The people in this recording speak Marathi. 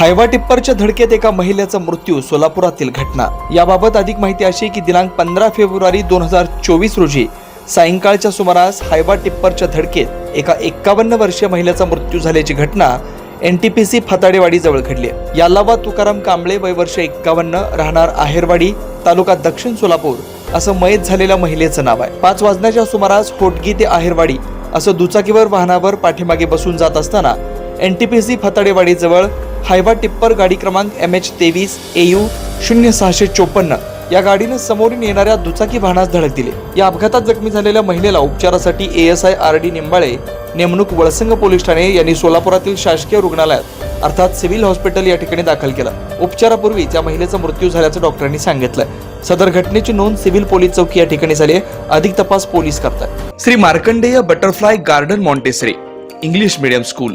हायवा टिप्परच्या धडकेत एका महिलेचा मृत्यू सोलापुरातील घटना याबाबत अधिक माहिती अशी की दिनांक पंधरा फेब्रुवारी दोन हजार चोवीस रोजी सायंकाळच्या सुमारास हायवा टिप्परच्या धडकेत एका एक्कावन्न वर्षीय महिलेचा मृत्यू झाल्याची घटना एन टी पी सी फताडेवाडीजवळ घडली आहे. यालावा तुकाराम कांबळे वय वर्ष एक्कावन्न राहणार आहेरवाडी तालुका दक्षिण सोलापूर असं मयत झालेल्या महिलेचं नाव आहे पाच वाजण्याच्या सुमारास होटगी ते आहेरवाडी असं दुचाकीवर वाहनावर पाठीमागे बसून जात असताना एन टी पी सी फताडेवाडीजवळ हायवा टिप्पर गाडी क्रमांक एम एच तेवीस ए यू शून्य सहाशे चोपन्न या गाडीनं समोरून येणाऱ्या दुचाकी वाहनास धडक दिली. या अपघातात जखमी झालेल्या महिलेला उपचारासाठी A S I R D Nimbale नेमणूक वळसंग पोलीस ठाणे यांनी सोलापुरातील शासकीय रुग्णालयात अर्थात सिव्हिल हॉस्पिटल या ठिकाणी दाखल केलं. उपचारापूर्वी त्या महिलेचा मृत्यू झाल्याचं डॉक्टरांनी सांगितलं सदर घटनेची नोंद सिव्हिल पोलीस चौकी या ठिकाणी झाली आहे. अधिक तपास पोलीस करतात Shri Markandeya butterfly garden Montessori English medium school.